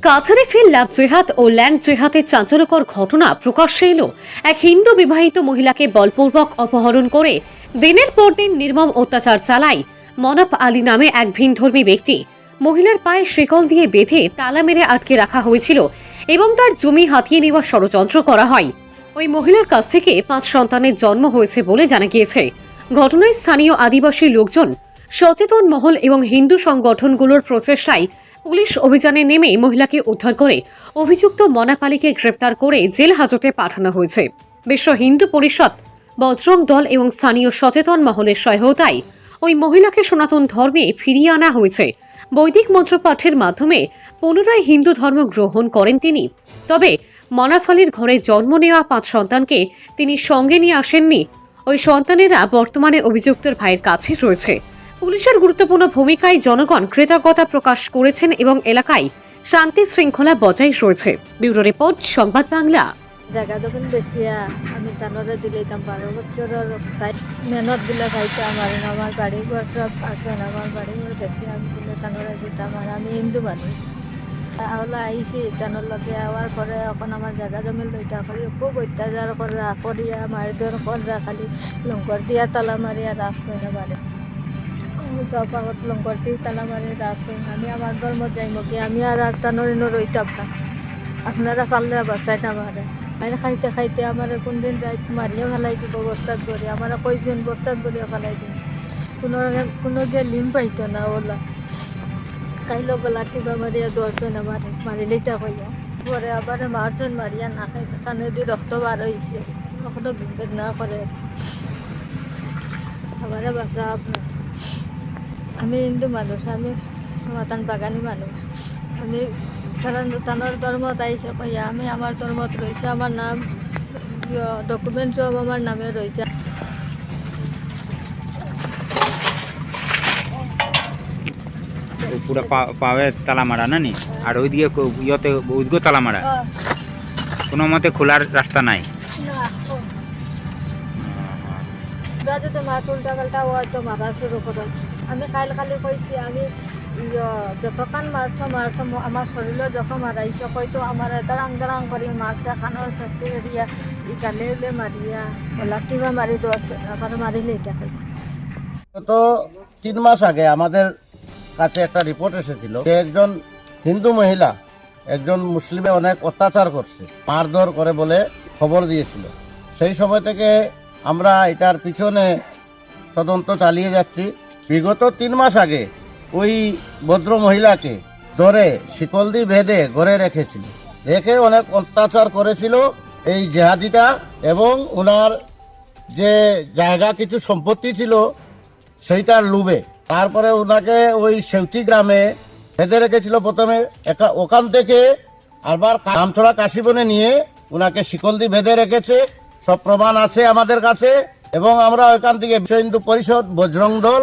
কাছাড়ে ফের লাভ জেহাদ ও ল্যান্ড জেহাদের চাঞ্চল্যকর ঘটনা প্রকাশ্যে এলো। এক হিন্দু বিবাহিত মহিলাকে বলপূর্বক অপহরণ করে দিনের পর দিন নির্মম অত্যাচার চালায় মনাপ আলী নামে এক ভিনধর্মী ব্যক্তি। মহিলার পায়ে শিকল দিয়ে বেঁধে তালা মেরে আটকে রাখা হয়েছিল এবং তার জমি হাতিয়ে নেওয়ার ষড়যন্ত্র করা হয়। ওই মহিলার কাছ থেকে পাঁচ সন্তানের জন্ম হয়েছে বলে জানা গিয়েছে। ঘটনায় স্থানীয় আদিবাসী লোকজন সচেতন মহল এবং হিন্দু সংগঠনগুলোর প্রচেষ্টায় পুলিশ অভিযানে নেমে মহিলাকে উদ্ধার করে অভিযুক্ত মনাপালিকে গ্রেপ্তার করে জেল হাজতে পাঠানো হয়েছে। বিশ্ব হিন্দু পরিষদ, বজরং দল এবং স্থানীয় সচেতন মহলের সহায়তায় ওই মহিলাকে সনাতন ধর্মে ফিরিয়ে আনা হয়েছে। বৈদিক মন্ত্রপাঠের মাধ্যমে পুনরায় হিন্দু ধর্ম গ্রহণ করেন তিনি। তবে মনাফালির ঘরে জন্ম নেওয়া পাঁচ সন্তানকে তিনি সঙ্গে নিয়ে আসেননি। ওই সন্তানেরা বর্তমানে অভিযুক্তের ভাইয়ের কাছে রয়েছে। পুলিশের গুরুত্বপূর্ণ ভূমিকায় জনগণ কৃতজ্ঞতা প্রকাশ করেছেন এবং এলাকায় শান্তি শৃঙ্খলা বজায় রয়েছে। ব্যুরো রিপোর্ট, সংবাদ বাংলা। জায়গা যখন বেশিয়া আমি তানরে দিলাম বারো বছরের তাই মেহনতগুলো খাইতাম আর আমার বাড়ি ঘর সব আসেন আমার বাড়ি ঘর বেশি, আমি দিলে তানরে দিতাম আর আমি হিন্দু মানুষ। আহলা আইসি তানোর লগে আওয়ার পরে এখন আমার জায়গা জমি লইতা করি খুব অত্যাচার করা, করিয়া মারধর করা, খালি লঙ্কর দিয়া তালা মারিয়া রাখবে না বাড়ি। সব আগত লঙ্কর দিয়ে তালা মারি রাখবে আমি আমার ধর্ম যাইব কি? আমি আর আর তানোর রইতাম না আপনারা পারলে বাঁচাই না মারে আমি খাইতে খাইতে আমার কোন দিন রাত মারিয়ে ফেলাই দিব, বস্তাত ভরি আমার কইছেন বস্তাত ভরিয়ে ফেলাই দিব কোনো কোনো যে লিন পাইতো না ওলা। কাইলো গলা টিপা মারিয়া দৌড়তো না মারে মারিলেই তা কইয়া। পরে আবার মারছেন মারিয়া না খাই কানে দিয়ে রক্ত বার হয়েছে কখনো বিভেদ না করে আবারে বাঁচা আপনার আমি হিন্দু মানুষ আমি মাতান বাগানি মানুষ। আমি তানোর ধর্মত আইসে কইয়া আমি আমার ধর্মত রয়েছে আমার নাম ডকুমেন্ট সব আমার নামে রয়েছে পুরো পাওয়ে তালা মারা না নি আর ওইদিকে ইয়তে উদ্গো তালা মারা কোনো মতে খোলার রাস্তা নাই? যদি মাছ উল্টা পাল্টা হয়তো মারা শুরু করে আমি কাইল কালি কইছি, আমি যতক্ষণ মারছ মারছ আমার শরীরে যখন মারাইছে হয়তো আমার দাঁড়াং দাঁড়াং করে মারছে খানোর ফেটে এরিয়া ই গালে উলে মারিয়া লাঠিবা মারি তো আছে আবার মারিলে এটা গত তিন মাস আগে আমাদের কাছে একটা রিপোর্ট এসেছিল যে একজন হিন্দু মহিলা, একজন মুসলিমে অনেক অত্যাচার করছে, মারধর করে বলে খবর দিয়েছিল। সেই সময় থেকে আমরা এটার পিছনে তদন্ত চালিয়ে যাচ্ছি। বিগত তিন মাস আগে ওই ভদ্র মহিলাকে ধরে শিকল দিয়ে বেঁধে ঘরে রেখেছিল। রেখে অনেক অত্যাচার করেছিল এই জেহাদিটা এবং ওনার যে জায়গা কিছু সম্পত্তি ছিল সেইটার লুবে তারপরে ওনাকে ওই সেউতি গ্রামে বেঁধে রেখেছিল প্রথমে। ওখান থেকে আবার কামছড়া কাশিবনে নিয়ে ওনাকে শিকল দিয়ে বেঁধে রেখেছে। সব প্রমাণ আছে আমাদের কাছে এবং আমরা ওইখান থেকে বিশ্ব হিন্দু পরিষদ, বজরং দল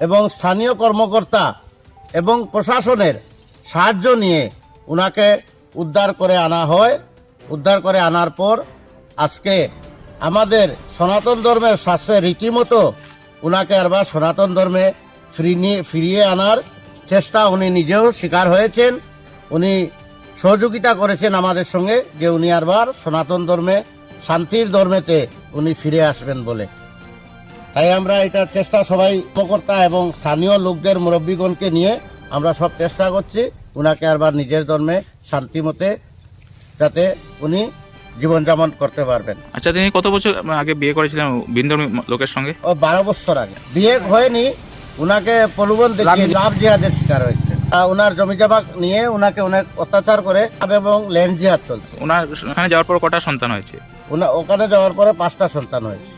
এবং স্থানীয় কর্মকর্তা এবং প্রশাসনের সাহায্য নিয়ে ওনাকে উদ্ধার করে আনা হয়। উদ্ধার করে আনার পর আজকে আমাদের সনাতন ধর্মের শাস্ত্রে রীতিমতো ওনাকে আবার সনাতন ধর্মে ফিরিয়ে ফিরিয়ে আনার চেষ্টা উনি নিজেও স্বীকার হয়েছেন। উনি সহযোগিতা করেছেন আমাদের সঙ্গে যে উনি আবার সনাতন ধর্মে, শান্তির ধর্মেতে উনি ফিরে আসবেন বলে। তাই আমরা এটার চেষ্টা সবাই উপকর্তা এবং স্থানীয় লোকদের মুরব্বীগণকে নিয়ে আমরা সব চেষ্টা করছি উনাকে আবার নিজের ধর্মে শান্তিমতে যাতে উনি জীবনযাপন করতে পারবেন। আচ্ছা তিনি কত বছর আগে বিয়ে করেছিলেন ভিনধর্মী লোকের সঙ্গে? ও বারো বছর আগে। বিয়ে হয়নি উনাকে প্রলোভন দেখিয়ে লাভ জিহাদের শিকার হয়েছিলেন আহ, উনার জমি জমা নিয়ে উনাকে অনেক অত্যাচার করে এবং ল্যান্ড জিহাদ চলছে। ওনার ওখানে যাওয়ার পর কটা সন্তান হয়েছে? ওখানে যাওয়ার পরে পাঁচটা সন্তান হয়েছে।